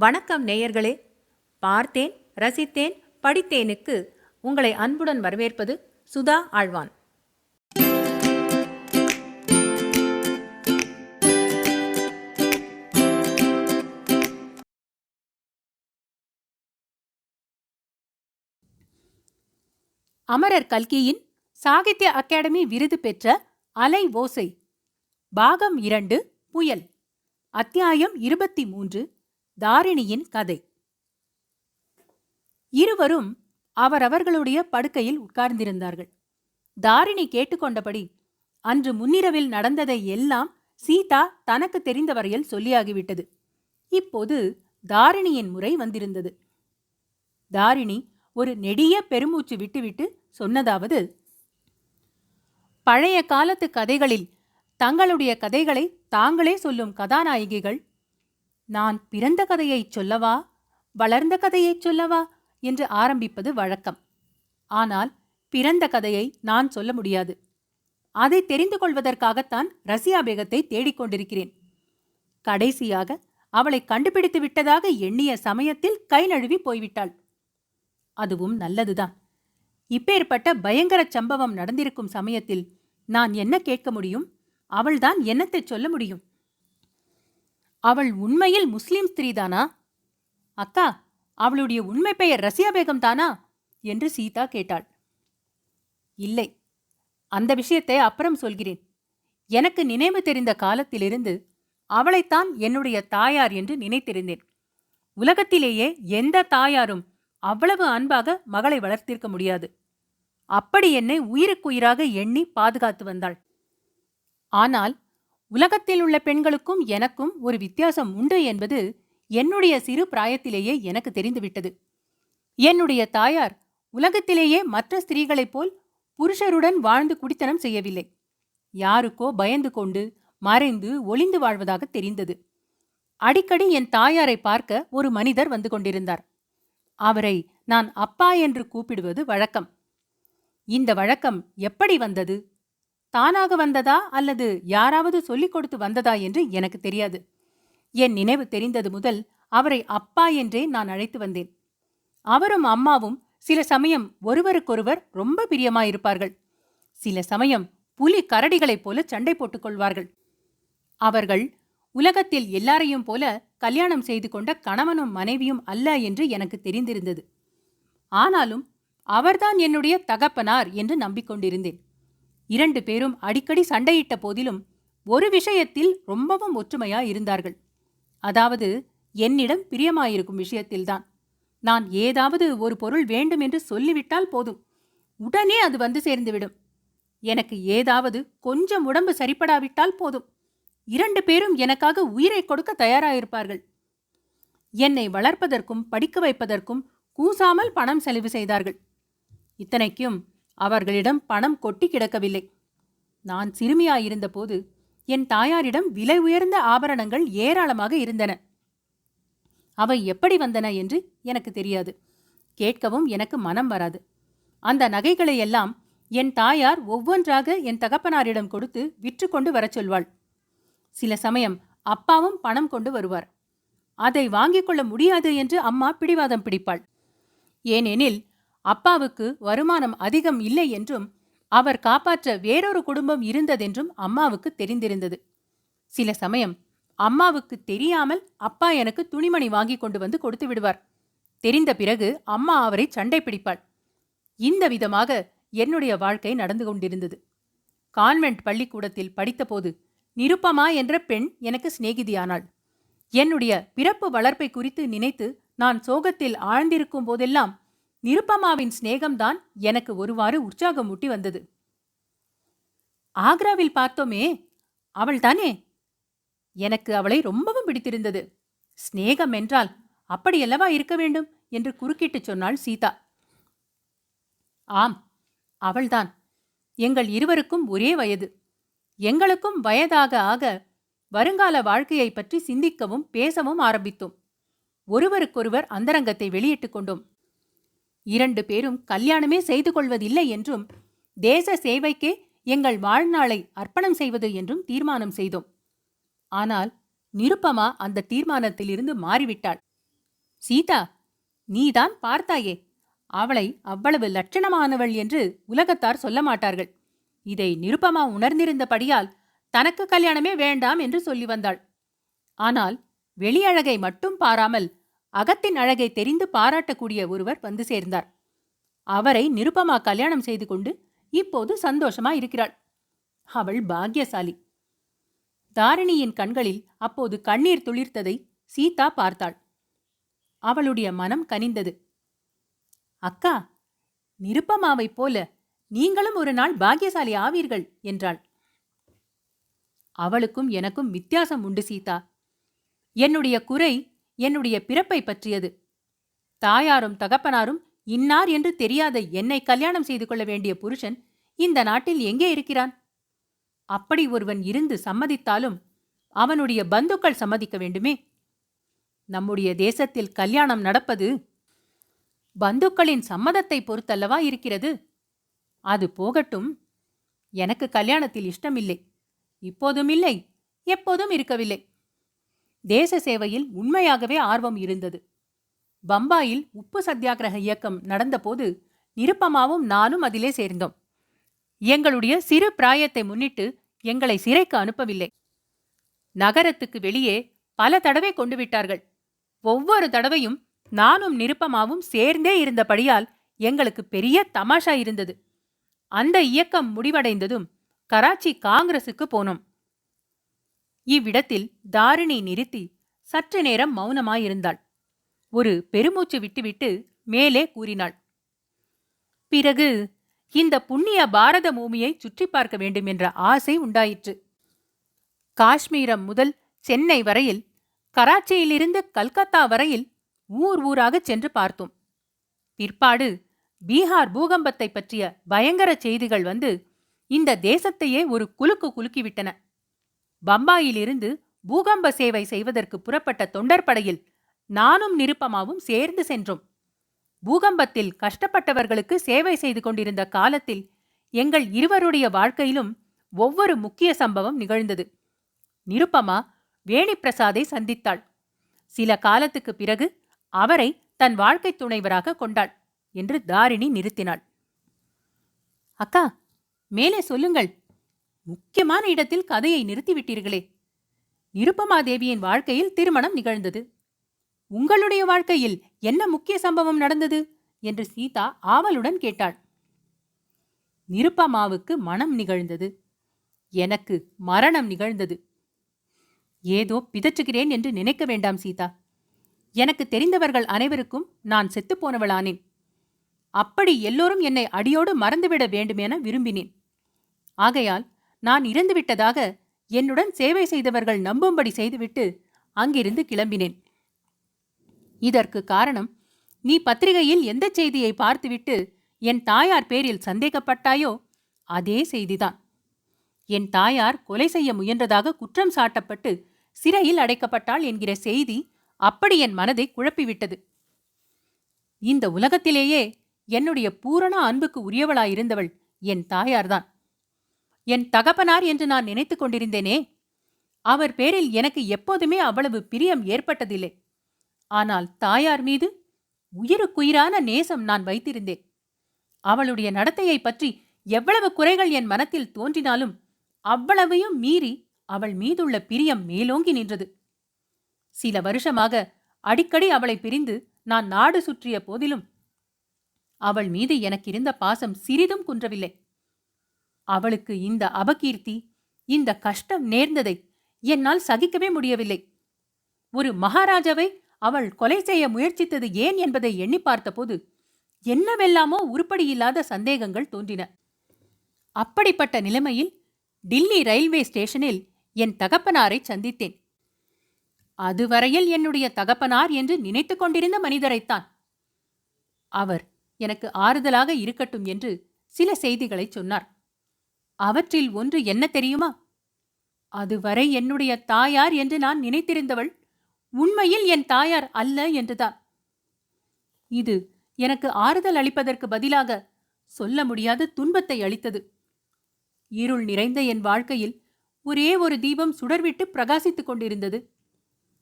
வணக்கம் நேயர்களே. பார்த்தேன் ரசித்தேன் படித்தேனுக்கு உங்களை அன்புடன் வரவேற்பது சுதா ஆழ்வான். அமரர் கல்கியின் சாகித்ய அகாடமி விருது பெற்ற அலை ஓசை. பாகம் இரண்டு புயல். அத்தியாயம் இருபத்தி மூன்று தாரிணியின் கதை. இருவரும் அவரவர்களுடைய படுக்கையில் உட்கார்ந்திருந்தார்கள். தாரிணி கேட்டுக்கொண்டபடி அன்று முன்னிரவில் நடந்ததை எல்லாம் சீதா தனக்கு தெரிந்த வரையில் சொல்லியாகிவிட்டது. இப்போது தாரிணியின் முறை வந்திருந்தது. தாரிணி ஒரு நெடிய பெருமூச்சு விட்டுவிட்டு சொன்னதாவது பழைய காலத்து கதைகளில் தங்களுடைய கதைகளை தாங்களே சொல்லும் கதாநாயகிகள் நான் பிறந்த கதையைச் சொல்லவா? வளர்ந்த கதையைச் சொல்லவா? என்று ஆரம்பிப்பது வழக்கம். ஆனால் பிறந்த கதையை நான் சொல்ல முடியாது. அதை தெரிந்து கொள்வதற்காகத்தான் ரசியா பேகத்தை தேடிக்கொண்டிருக்கிறேன் கடைசியாக அவளை கண்டுபிடித்து விட்டதாக எண்ணிய சமயத்தில் கை நழுவி போய்விட்டாள். அதுவும் நல்லதுதான். இப்பேற்பட்ட பயங்கர சம்பவம் நடந்திருக்கும் சமயத்தில் நான் என்ன கேட்க முடியும்? அவள்தான் என்னத்தை சொல்ல முடியும்? அவள் உண்மையில் முஸ்லிம் ஸ்திரீதானா? அக்கா அவளுடைய உண்மை பெயர் ரசியா பேகம் தானா? என்று சீதா கேட்டாள். இல்லை அந்த விஷயத்தை அப்புறம் சொல்கிறேன். எனக்கு நினைவு தெரிந்த காலத்திலிருந்து அவளைத்தான் என்னுடைய தாயார் என்று நினைத்திருந்தேன். உலகத்திலேயே எந்த தாயாரும் அவ்வளவு அன்பாக மகளை வளர்த்திருக்க முடியாது. அப்படி என்னை உயிருக்குயிராக எண்ணி பாதுகாத்து வந்தாள். ஆனால் உலகத்தில் உள்ள பெண்களுக்கும் எனக்கும் ஒரு வித்தியாசம் உண்டு என்பது என்னுடைய சிறு பிராயத்திலேயே எனக்கு தெரிந்துவிட்டது. என்னுடைய தாயார் உலகத்திலேயே மற்ற ஸ்திரீகளைப் போல் புருஷருடன் வாழ்ந்து குடித்தனம் செய்யவில்லை. யாருக்கோ பயந்து கொண்டு மறைந்து ஒளிந்து வாழ்வதாக தெரிந்தது. அடிக்கடி என் தாயாரை பார்க்க ஒரு மனிதர் வந்து கொண்டிருந்தார். அவரை நான் அப்பா என்று கூப்பிடுவது வழக்கம். இந்த வழக்கம் எப்படி வந்தது? தானாக வந்ததா அல்லது யாராவது சொல்லிக் கொடுத்து வந்ததா என்று எனக்கு தெரியாது. என் நினைவு தெரிந்தது முதல் அவரை அப்பா என்றே நான் அழைத்து வந்தேன். அவரும் அம்மாவும் சில சமயம் ஒருவருக்கொருவர் ரொம்ப பிரியமாயிருப்பார்கள். சில சமயம் புலி கரடிகளைப் போல சண்டை போட்டுக் கொள்வார்கள். அவர்கள் உலகத்தில் எல்லாரையும் போல கல்யாணம் செய்து கொண்ட கணவனும் மனைவியும் அல்ல என்று எனக்கு தெரிந்திருந்தது. ஆனாலும் அவர்தான் என்னுடைய தகப்பனார் என்று நம்பிக்கொண்டிருந்தேன். இரண்டு பேரும் அடிக்கடி சண்டையிட்ட போதிலும் ஒரு விஷயத்தில் ரொம்பவும் ஒற்றுமையா இருந்தார்கள் அதாவது என்னிடம் பிரியமாயிருக்கும் விஷயத்தில்தான். நான் ஏதாவது ஒரு பொருள் வேண்டும் என்று சொல்லிவிட்டால் போதும். உடனே அது வந்து சேர்ந்துவிடும். எனக்கு ஏதாவது கொஞ்சம் உடம்பு சரிப்படாவிட்டால் போதும். இரண்டு பேரும் எனக்காக உயிரை கொடுக்க தயாராயிருப்பார்கள். என்னை வளர்ப்பதற்கும் படிக்க வைப்பதற்கும் கூசாமல் பணம் செலவு செய்தார்கள். இத்தனைக்கும் அவர்களிடம் பணம் கொட்டி கிடக்கவில்லை. நான் சிறுமியாயிருந்தபோது என் தாயாரிடம் விலை உயர்ந்த ஆபரணங்கள் ஏராளமாக இருந்தன. அவை எப்படி வந்தன என்று எனக்கு தெரியாது. கேட்கவும் எனக்கு மனம் வராது. அந்த நகைகளை எல்லாம் என் தாயார் ஒவ்வொன்றாக என் தகப்பனாரிடம் கொடுத்து விற்று கொண்டு வரச் சொல்வாள். சில சமயம் அப்பாவும் பணம் கொண்டு வருவார். அதை வாங்கிக் கொள்ள முடியாது என்று அம்மா பிடிவாதம் பிடிப்பாள். ஏனெனில் அப்பாவுக்கு வருமானம் அதிகம் இல்லை என்றும் அவர் காப்பாற்ற வேறொரு குடும்பம் இருந்ததென்றும் அம்மாவுக்கு தெரிந்திருந்தது. சில சமயம் அம்மாவுக்கு தெரியாமல் அப்பா எனக்கு துணிமணி வாங்கி கொண்டு வந்து கொடுத்து விடுவார். தெரிந்த பிறகு அம்மா அவரை சண்டை பிடிப்பாள். இந்த விதமாக என்னுடைய வாழ்க்கை நடந்து கொண்டிருந்தது. கான்வென்ட் பள்ளிக்கூடத்தில் படித்தபோது நிருப்பமா என்ற பெண் எனக்கு சிநேகிதியானாள். என்னுடைய பிறப்பு வளர்ப்பை குறித்து நினைத்து நான் சோகத்தில் ஆழ்ந்திருக்கும் போதெல்லாம் நிருப்பமாவின் சிநேகம்தான் எனக்கு ஒருவாறு உற்சாகம் ஊட்டி வந்தது. ஆக்ராவில் பார்த்தோமே அவள்தானே? எனக்கு அவளை ரொம்பவும் பிடித்திருந்தது. சிநேகம் என்றால் அப்படியல்லவா இருக்க வேண்டும்? என்று குறுக்கிட்டுச் சொன்னாள் சீதா. ஆம் அவள்தான். எங்கள் இருவருக்கும் ஒரே வயது. எங்களுக்கும் வயதாக ஆக வருங்கால வாழ்க்கையை பற்றி சிந்திக்கவும் பேசவும் ஆரம்பித்தோம். ஒருவருக்கொருவர் அந்தரங்கத்தை வெளியிட்டுக் கொண்டோம். இரண்டு பேரும் கல்யாணமே செய்து கொள்வதில்லை என்றும் தேச சேவைக்கே எங்கள் வாழ்நாளை அர்ப்பணம் செய்வது என்றும் தீர்மானம் செய்தோம். ஆனால் நிருப்பமா அந்த தீர்மானத்திலிருந்து மாறிவிட்டாள். சீதா நீதான் பார்த்தாயே அவளை அவ்வளவு லட்சணமானவள் என்று உலகத்தார் சொல்ல மாட்டார்கள். இதை நிருப்பமா உணர்ந்திருந்தபடியால் தனக்கு கல்யாணமே வேண்டாம் என்று சொல்லி வந்தாள். ஆனால் வெளியழகை மட்டும் பாராமல் அகத்தின் அழகை தெரிந்து பாராட்டக்கூடிய ஒருவர் வந்து சேர்ந்தார். அவரை நிருபமா கல்யாணம் செய்து கொண்டு இப்போது சந்தோஷமா இருக்கிறாள். அவள் பாக்யசாலி. தாரிணியின் கண்களில் அப்போது கண்ணீர் துளிர்த்ததை சீதா பார்த்தாள். அவளுடைய மனம் கனிந்தது. அக்கா நிருப்பமாவைப் போல நீங்களும் ஒரு நாள் பாக்கியசாலி ஆவீர்கள் என்றாள். அவளுக்கும் எனக்கும் வித்தியாசம் உண்டு சீதா. என்னுடைய குறை என்னுடைய பிறப்பை பற்றியது. தாயாரும் தகப்பனாரும் இன்னார் என்று தெரியாத என்னை கல்யாணம் செய்து கொள்ள வேண்டிய புருஷன் இந்த நாட்டில் எங்கே இருக்கிறான்? அப்படி ஒருவன் இருந்து சம்மதித்தாலும் அவனுடைய பந்துக்கள் சம்மதிக்க வேண்டுமே? நம்முடைய தேசத்தில் கல்யாணம் நடப்பது பந்துக்களின் சம்மதத்தை பொறுத்தல்லவா இருக்கிறது? அது போகட்டும். எனக்கு கல்யாணத்தில் இஷ்டமில்லை. இப்போதும் இல்லை. எப்போதும் இருக்கவில்லை. தேச சேவையில் உண்மையாகவே ஆர்வம் இருந்தது. பம்பாயில் உப்பு சத்தியாகிரக இயக்கம் நடந்தபோது நிருப்பமாவும் நானும் அதிலே சேர்ந்தோம். எங்களுடைய சிறு பிராயத்தை முன்னிட்டு எங்களை சிறைக்கு அனுப்பவில்லை. நகரத்துக்கு வெளியே பல தடவை கொண்டு விட்டார்கள். ஒவ்வொரு தடவையும் நானும் நிருப்பமாவும் சேர்ந்தே இருந்தபடியால் எங்களுக்கு பெரிய தமாஷா இருந்தது. அந்த இயக்கம் முடிவடைந்ததும் கராச்சி காங்கிரசுக்கு போனோம். இவ்விடத்தில் தாரிணி நிறுத்தி சற்று நேரம் மௌனமாயிருந்தாள். ஒரு பெருமூச்சு விட்டுவிட்டு மேலே கூறினாள். பிறகு இந்த புண்ணிய பாரத பூமியை சுற்றி பார்க்க வேண்டும் என்ற ஆசை உண்டாயிற்று. காஷ்மீரம் முதல் சென்னை வரையில் கராச்சியிலிருந்து கல்கத்தா வரையில் ஊர் ஊராகச் சென்று பார்த்தோம். பிற்பாடு பீகார் பூகம்பத்தை பற்றிய பயங்கர செய்திகள் வந்து இந்த தேசத்தையே ஒரு குலுக்கு குலுக்கிவிட்டன. பம்பாயிலிருந்து பூகம்ப சேவை செய்வதற்கு புறப்பட்ட தொண்டர்படையில் நானும் நிருப்பமாவும் சேர்ந்து சென்றோம். பூகம்பத்தில் கஷ்டப்பட்டவர்களுக்கு சேவை செய்து கொண்டிருந்த காலத்தில் எங்கள் இருவருடைய வாழ்க்கையிலும் ஒவ்வொரு முக்கிய சம்பவம் நிகழ்ந்தது. நிருப்பமா வேணிப்பிரசாதை சந்தித்தாள். சில காலத்துக்கு பிறகு அவரை தன் வாழ்க்கைத் துணைவராக கொண்டாள் என்று தாரிணி நிறுத்தினாள். அக்கா மேலே சொல்லுங்கள். முக்கியமான இடத்தில் கதையை நிறுத்திவிட்டீர்களே. நிருப்பமாதேவியின் வாழ்க்கையில் திருமணம் நிகழ்ந்தது. உங்களுடைய வாழ்க்கையில் என்ன முக்கிய சம்பவம் நடந்தது? என்று சீதா ஆவலுடன் கேட்டாள். நிருப்பமாவுக்கு மனம் நிகழ்ந்தது. எனக்கு மரணம் நிகழ்ந்தது. ஏதோ பிதற்றுகிறேன் என்று நினைக்க வேண்டாம் சீதா. எனக்கு தெரிந்தவர்கள் அனைவருக்கும் நான் செத்துப்போனவளானேன். அப்படி எல்லோரும் என்னை அடியோடு மறந்துவிட வேண்டுமென விரும்பினேன். ஆகையால் நான் இறந்துவிட்டதாக என்னுடன் சேவை செய்தவர்கள் நம்பும்படி செய்துவிட்டு அங்கிருந்து கிளம்பினேன். இதற்கு காரணம் நீ பத்திரிகையில் எந்த செய்தியை பார்த்துவிட்டு என் தாயார் பேரில் சந்தேகப்பட்டாயோ அதே செய்திதான். என் தாயார் கொலை செய்ய முயன்றதாக குற்றம் சாட்டப்பட்டு சிறையில் அடைக்கப்பட்டாள் என்கிற செய்தி அப்படி என் மனதை குழப்பிவிட்டது. இந்த உலகத்திலேயே என்னுடைய பூரண அன்புக்கு உரியவளாயிருந்தவள் என் தாயார்தான். என் தகப்பனார் என்று நான் நினைத்துக் கொண்டிருந்தேனே? அவர் பேரில் எனக்கு எப்போதுமே அவ்வளவு பிரியம் ஏற்பட்டதில்லை. ஆனால் தாயார் மீது உயிருக்குயிரான நேசம் நான் வைத்திருந்தேன். அவளுடைய நடத்தையை பற்றி எவ்வளவு குறைகள் என் மனத்தில் தோன்றினாலும் அவ்வளவையும் மீறி அவள் மீதுள்ள பிரியம் மேலோங்கி நின்றது. சில வருஷமாக அடிக்கடி அவளை பிரிந்து நான் நாடு சுற்றிய போதிலும் அவள் மீது எனக்கிருந்த பாசம் சிறிதும் குன்றவில்லை. அவளுக்கு இந்த அபகீர்த்தி இந்த கஷ்டம் நேர்ந்ததை என்னால் சகிக்கவே முடியவில்லை. ஒரு மகாராஜாவை அவள் கொலை செய்ய முயற்சித்தது ஏன் என்பதை எண்ணி பார்த்தபோது என்னவெல்லாமோ உருப்படியில்லாத சந்தேகங்கள் தோன்றின. அப்படிப்பட்ட நிலைமையில் டில்லி ரயில்வே ஸ்டேஷனில் என் தகப்பனாரை சந்தித்தேன். அதுவரையில் என்னுடைய தகப்பனார் என்று நினைத்துக் கொண்டிருந்த மனிதரைத்தான். அவர் எனக்கு ஆறுதலாக இருக்கட்டும் என்று சில செய்திகளை சொன்னார். அவற்றில் ஒன்று என்ன தெரியுமா? அதுவரை என்னுடைய தாயார் என்று நான் நினைத்திருந்தவள் உண்மையில் என் தாயார் அல்ல என்றுதான். இது எனக்கு ஆறுதல் அளிப்பதற்கு பதிலாக சொல்ல முடியாத துன்பத்தை அளித்தது. இருள் நிறைந்த என் வாழ்க்கையில் ஒரே ஒரு தீபம் சுடர்விட்டு பிரகாசித்துக் கொண்டிருந்தது.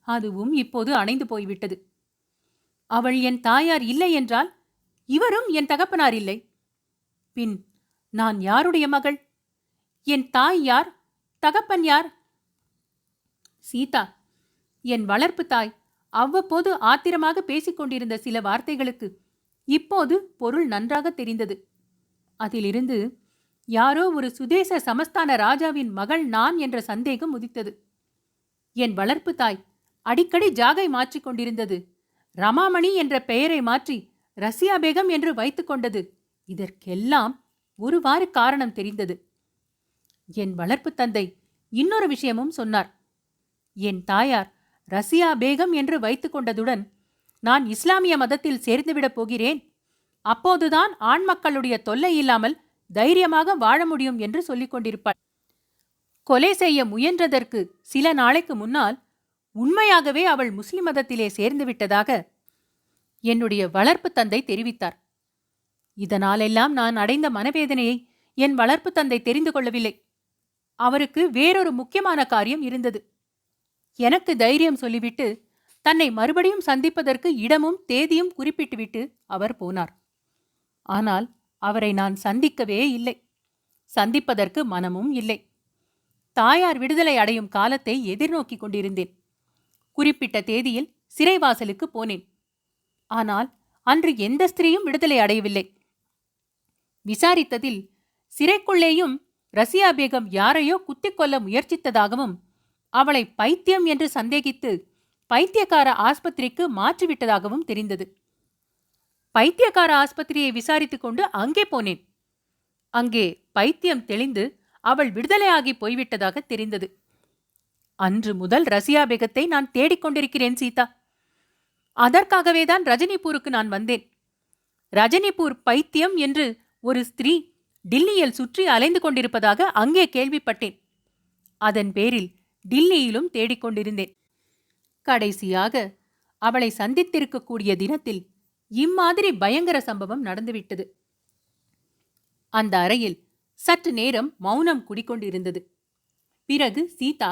அதுவும் இப்போது அணைந்து போய்விட்டது. அவள் என் தாயார் இல்லை என்றால் இவரும் என் தகப்பனார் இல்லை. பின் நான் யாருடைய மகள்? என் தாய் யார்? தகப்பன் யார்? சீதா என் வளர்ப்பு தாய். அவ்வப்போது ஆத்திரமாக பேசிக்கொண்டிருந்த சில வார்த்தைகளுக்கு இப்போது பொருள் நன்றாக தெரிந்தது. அதிலிருந்து யாரோ ஒரு சுதேச சமஸ்தான ராஜாவின் மகள் நான் என்ற சந்தேகம் உதித்தது. என் வளர்ப்பு தாய் அடிக்கடி ஜாகை மாற்றிக் கொண்டிருந்தது. ரமாமணி என்ற பெயரை மாற்றி ரஷ்யா பேகம் என்று வைத்துக்கொண்டது இதற்கெல்லாம் ஒருவாறு காரணம் தெரிந்தது. என் வளர்ப்பு தந்தை இன்னொரு விஷயமும் சொன்னார். என் தாயார் ரசியா பேகம் என்று வைத்து கொண்டதுடன் நான் இஸ்லாமிய மதத்தில் சேர்ந்துவிடப் போகிறேன். அப்போதுதான் ஆண் மக்களுடைய தொல்லை இல்லாமல் தைரியமாக வாழ முடியும் என்று சொல்லிக் கொண்டிருப்பாள். கொலை செய்ய முயன்றதற்கு சில நாளைக்கு முன்னால் உண்மையாகவே அவள் முஸ்லிம் மதத்திலே சேர்ந்து விட்டதாக என்னுடைய வளர்ப்பு தந்தை தெரிவித்தார். இதனாலெல்லாம் நான் அடைந்த மனவேதனையை என் வளர்ப்பு தந்தை தெரிந்து கொள்ளவில்லை. அவருக்கு வேறொரு முக்கியமான காரியம் இருந்தது. எனக்கு தைரியம் சொல்லிவிட்டு தன்னை மறுபடியும் சந்திப்பதற்கு இடமும் தேதியும் குறிப்பிட்டுவிட்டு அவர் போனார். ஆனால் அவரை நான் சந்திக்கவே இல்லை. சந்திப்பதற்கு மனமும் இல்லை. தாயார் விடுதலை அடையும் காலத்தை எதிர்நோக்கிக் கொண்டிருந்தேன். குறிப்பிட்ட தேதியில் சிறைவாசலுக்கு போனேன். ஆனால் அன்று எந்த ஸ்திரீயும் விடுதலை அடையவில்லை. விசாரித்ததில் சிறைக்குள்ளேயும் ரசியா பேகம் யாரையோ குத்திக் கொள்ள முயற்சித்ததாகவும் அவளை பைத்தியம் என்று சந்தேகித்து பைத்தியக்கார ஆஸ்பத்திரிக்கு மாற்றிவிட்டதாகவும் தெரிந்தது. பைத்தியக்கார ஆஸ்பத்திரியை விசாரித்துக் கொண்டு அங்கே போனேன். அங்கே பைத்தியம் தெளிந்து அவள் விடுதலையாகி போய்விட்டதாக தெரிந்தது. அன்று முதல் ரசியா பேகத்தை நான் தேடிக்கொண்டிருக்கிறேன் சீதா. அதற்காகவேதான் ரஜினிபூருக்கு நான் வந்தேன். ரஜினிபூர் பைத்தியம் என்று ஒரு ஸ்திரீ டில்லியில் சுற்றி அலைந்து கொண்டிருப்பதாக அங்கே கேள்விப்பட்டேன். அதன் பேரில் டில்லியிலும் தேடிக்கொண்டிருந்தேன் கடைசியாக அவளை சந்தித்திருக்கக்கூடிய தினத்தில் இம்மாதிரி பயங்கர சம்பவம் நடந்துவிட்டது. அந்த அறையில் சற்று நேரம் மௌனம் குடிக்கொண்டிருந்தது. பிறகு சீதா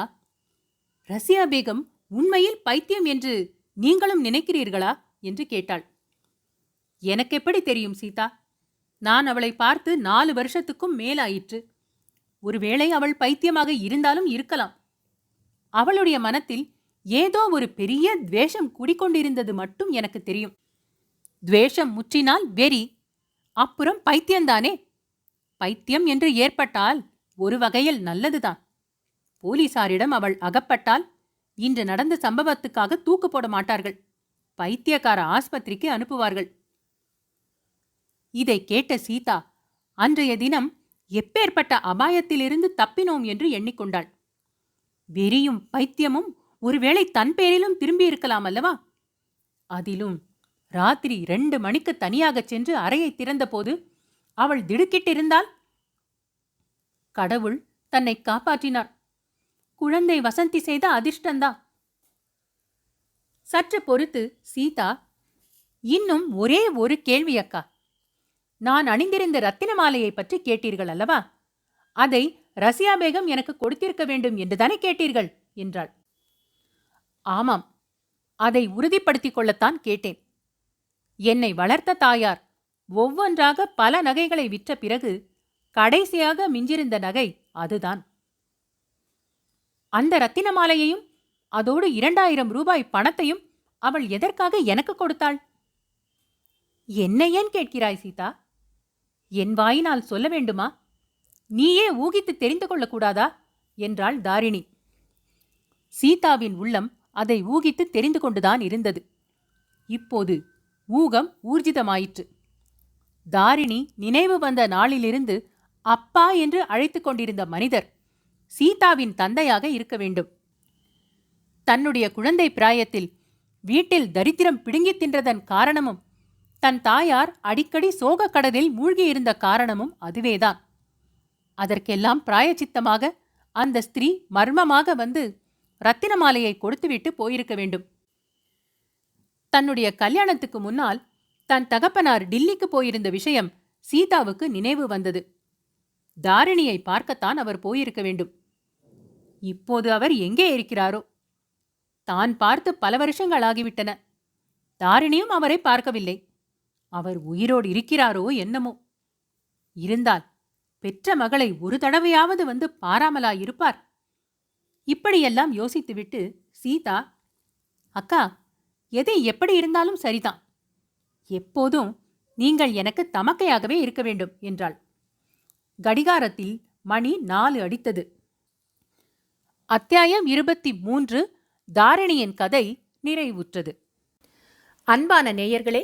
ரசியா பேகம் உண்மையில் பைத்தியம் என்று நீங்களும் நினைக்கிறீர்களா? என்று கேட்டாள். எனக்கு எப்படி தெரியும் சீதா? நான் அவளை பார்த்து நாலு வருஷத்துக்கும் மேலாயிற்று. ஒருவேளை அவள் பைத்தியமாக இருந்தாலும் இருக்கலாம். அவளுடைய மனத்தில் ஏதோ ஒரு பெரிய துவேஷம் குடிக்கொண்டிருந்தது மட்டும் எனக்கு தெரியும். துவேஷம் முற்றினால் வெறி. அப்புறம் பைத்தியம்தானே? பைத்தியம் என்று ஏற்பட்டால் ஒரு வகையில் நல்லதுதான். போலீசாரிடம் அவள் அகப்பட்டால் இன்று நடந்த சம்பவத்துக்காக தூக்கு போட மாட்டார்கள். பைத்தியக்கார ஆஸ்பத்திரிக்கு அனுப்புவார்கள். இதை கேட்ட சீதா அன்றைய தினம் எப்பேற்பட்ட அபாயத்திலிருந்து தப்பினோம் என்று எண்ணிக்கொண்டாள். வெறியும் பைத்தியமும் ஒருவேளை தன் பேரிலும் திரும்பியிருக்கலாம் அல்லவா? அதிலும் ராத்திரி ரெண்டு மணிக்கு தனியாகச் சென்று அறையை திறந்தபோது அவள் திடுக்கிட்டிருந்தால் கடவுள் தன்னை காப்பாற்றினார். குழந்தை வசந்தி செய்த அதிர்ஷ்டந்தா. சற்று பொறுத்து சீதா இன்னும் ஒரே ஒரு கேள்வி அக்கா. நான் அணிந்திருந்த ரத்தின மாலையை பற்றி கேட்டீர்கள் அல்லவா? அதை ரசியா பேகம் எனக்கு கொடுத்திருக்க வேண்டும் என்றுதானே கேட்டீர்கள்? என்றாள். ஆமாம் அதை உறுதிப்படுத்திக் கொள்ளத்தான் கேட்டேன். என்னை வளர்த்த தாயார் ஒவ்வொன்றாக பல நகைகளை விற்ற பிறகு கடைசியாக மிஞ்சிருந்த நகை அதுதான். அந்த ரத்தின மாலையையும் அதோடு இரண்டாயிரம் ரூபாய் பணத்தையும் அவள் எதற்காக எனக்கு கொடுத்தாள்? என்ன ஏன் கேட்கிறாய் சீதா? என் வாயினால் சொல்ல வேண்டுமா? நீயே ஊகித்து தெரிந்து கொள்ளக்கூடாதா? என்றாள் தாரிணி. சீதாவின் உள்ளம் அதை ஊகித்து தெரிந்து கொண்டுதான் இருந்தது. இப்போது ஊகம் ஊர்ஜிதமாயிற்று. தாரிணி நினைவு வந்த நாளிலிருந்து அப்பா என்று அழைத்துக் கொண்டிருந்த மனிதர் சீதாவின் தந்தையாக இருக்க வேண்டும். தன்னுடைய குழந்தை பிராயத்தில் வீட்டில் தரித்திரம் பிடுங்கித் தின்றதன் காரணமும் தன் தாயார் அடிக்கடி சோகக் கடலில் மூழ்கியிருந்த காரணமும் அதுவேதான். அதற்கெல்லாம் பிராயச்சித்தமாக அந்த ஸ்திரீ மர்மமாக வந்து ரத்தினமாலையை கொடுத்துவிட்டு போயிருக்க வேண்டும். தன்னுடைய கல்யாணத்துக்கு முன்னால் தன் தகப்பனார் டில்லிக்கு போயிருந்த விஷயம் சீதாவுக்கு நினைவு வந்தது. தாரிணியை பார்க்கத்தான் அவர் போயிருக்க வேண்டும். இப்போது அவர் எங்கே இருக்கிறாரோ? தான் பார்த்து பல வருஷங்கள் ஆகிவிட்டன. தாரிணியும் அவரை பார்க்கவில்லை. அவர் உயிரோடு இருக்கிறாரோ என்னமோ. இருந்தால் பெற்ற மகளை ஒரு தடவையாவது வந்து பாராமலா இருப்பார் இப்படியெல்லாம் யோசித்துவிட்டு சீதா அக்கா எதை எப்படி இருந்தாலும் சரிதான். எப்போதும் நீங்கள் எனக்கு தமக்கையாகவே இருக்க வேண்டும் என்றாள். கடிகாரத்தில் மணி நாலு அடித்தது. அத்தியாயம் இருபத்தி மூன்று தாரிணியின் கதை நிறைவுற்றது. அன்பான நேயர்களே